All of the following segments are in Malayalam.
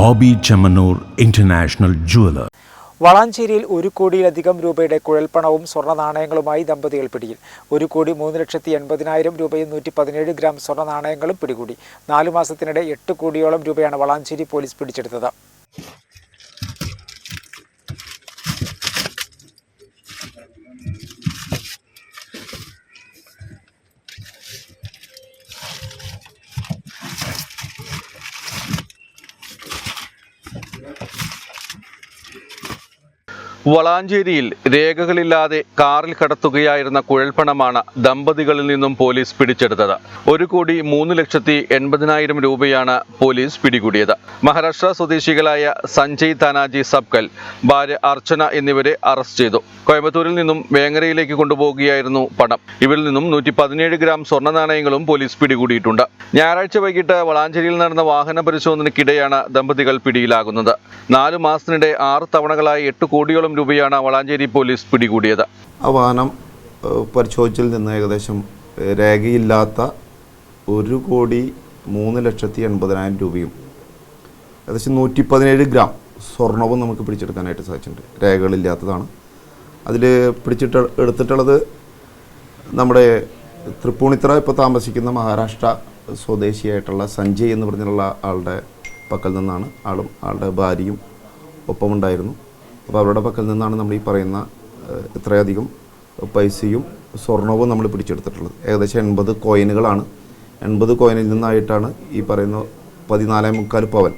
Bobby Chemmanur international jeweller. വളാഞ്ചേരിയിൽ ഒരു കോടിയിലധികം രൂപയുടെ കുഴൽപ്പണവും സ്വർണ നാണയങ്ങളുമായി ദമ്പതികൾ പിടിയിൽ. ഒരു കോടി മൂന്ന് ലക്ഷത്തി എൺപതിനായിരം രൂപയും നൂറ്റി പതിനേഴ് ഗ്രാം സ്വർണ നാണയങ്ങളും പിടികൂടി. നാലു മാസത്തിനിടെ എട്ട് കോടിയോളം രൂപയാണ് വളാഞ്ചേരി പോലീസ് പിടിച്ചെടുത്തത്. വളാഞ്ചേരിയിൽ രേഖകളില്ലാതെ കാറിൽ കടത്തുകയായിരുന്ന കുഴൽപ്പണമാണ് ദമ്പതികളിൽ നിന്നും പോലീസ് പിടിച്ചെടുത്തത്. ഒരു കോടി മൂന്ന് ലക്ഷത്തി എൺപതിനായിരം രൂപയാണ് പോലീസ് പിടികൂടിയത്. മഹാരാഷ്ട്ര സ്വദേശികളായ സഞ്ജയ് താനാജി സബ്കൽ ഭാര്യ അർച്ചന എന്നിവരെ അറസ്റ്റ് ചെയ്തു. കോയമ്പത്തൂരിൽ നിന്നും വേങ്ങരയിലേക്ക് കൊണ്ടുപോകുകയായിരുന്നു പണം. ഇവരിൽ നിന്നും നൂറ്റി പതിനേഴ് ഗ്രാം സ്വർണ നാണയങ്ങളും പോലീസ് പിടികൂടിയിട്ടുണ്ട്. ഞായറാഴ്ച വൈകിട്ട് വളാഞ്ചേരിയിൽ നടന്ന വാഹന പരിശോധനയ്ക്കിടെയാണ് ദമ്പതികൾ പിടിയിലാകുന്നത്. നാലു മാസത്തിനിടെ ആറ് തവണകളായി എട്ട് കോടിയോളം രൂപയാണ് വളാഞ്ചേരി പോലീസ് പിടികൂടിയത്. ആ വാഹനം പരിശോധിച്ചതിൽ നിന്ന് ഏകദേശം രേഖയില്ലാത്ത ഒരു കോടി മൂന്ന് ലക്ഷത്തി എൺപതിനായിരം രൂപയും ഏകദേശം നൂറ്റി പതിനേഴ് ഗ്രാം സ്വർണവും നമുക്ക് പിടിച്ചെടുക്കാനായിട്ട് സാധിച്ചിട്ടുണ്ട്. രേഖകളില്ലാത്തതാണ്. അതിൽ പിടിച്ചിട്ട് എടുത്തിട്ടുള്ളത് നമ്മുടെ തൃപ്പൂണിത്തറ ഇപ്പോൾ താമസിക്കുന്ന മഹാരാഷ്ട്ര സ്വദേശിയായിട്ടുള്ള സഞ്ജയ് എന്ന് പറഞ്ഞിട്ടുള്ള ആളുടെ പക്കൽ നിന്നാണ് ആളും ആളുടെ ഭാര്യയും ഒപ്പമുണ്ടായിരുന്നു. അപ്പോൾ അവരുടെ പക്കൽ നിന്നാണ് നമ്മൾ ഈ പറയുന്ന ഇത്രയധികം പൈസയും സ്വർണവും നമ്മൾ പിടിച്ചെടുത്തിട്ടുള്ളത്. ഏകദേശം എൺപത് കോയിനുകളാണ്. എൺപത് കോയിനിൽ നിന്നായിട്ടാണ് ഈ പറയുന്ന പതിനാലേ മുക്കാൽ പവൻ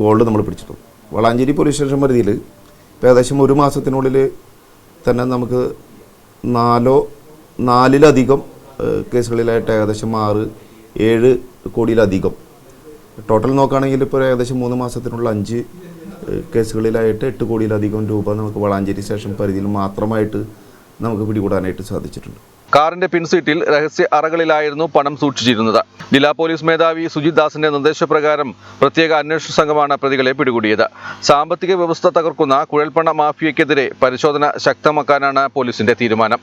ഗോൾഡ് നമ്മൾ പിടിച്ചിട്ടുള്ളത്. വളാഞ്ചേരി പോലീസ് സ്റ്റേഷൻ പരിധിയിൽ ഏകദേശം ഒരു മാസത്തിനുള്ളിൽ തന്നെ നമുക്ക് നാലോ നാലിലധികം കേസുകളിലായിട്ട് ഏകദേശം ആറ് ഏഴ് കോടിയിലധികം. ടോട്ടൽ നോക്കുകയാണെങ്കിൽ ഇപ്പോൾ ഏകദേശം മൂന്ന് മാസത്തിനുള്ള അഞ്ച് കേസുകളിലായിട്ട് എട്ട് കോടിയിലധികം രൂപ നമുക്ക് വളാഞ്ചേരി സ്റ്റേഷൻ പരിധിയിൽ മാത്രമായിട്ട് നമുക്ക് പിടികൂടാനായിട്ട് സാധിച്ചിട്ടുണ്ട്. കാറിന്റെ പിൻസീറ്റിൽ രഹസ്യ അറകളിലായിരുന്നു പണം സൂക്ഷിച്ചിരുന്നത്. ജില്ലാ പോലീസ് മേധാവി സുജിത് ദാസിന്റെ നിർദ്ദേശപ്രകാരം പ്രത്യേക അന്വേഷണ സംഘമാണ് പ്രതികളെ പിടികൂടിയത്. സാമ്പത്തിക വ്യവസ്ഥ തകർക്കുന്ന കുഴൽപ്പണ മാഫിയക്കെതിരെ പരിശോധന ശക്തമാക്കാനാണ് പോലീസിന്റെ തീരുമാനം.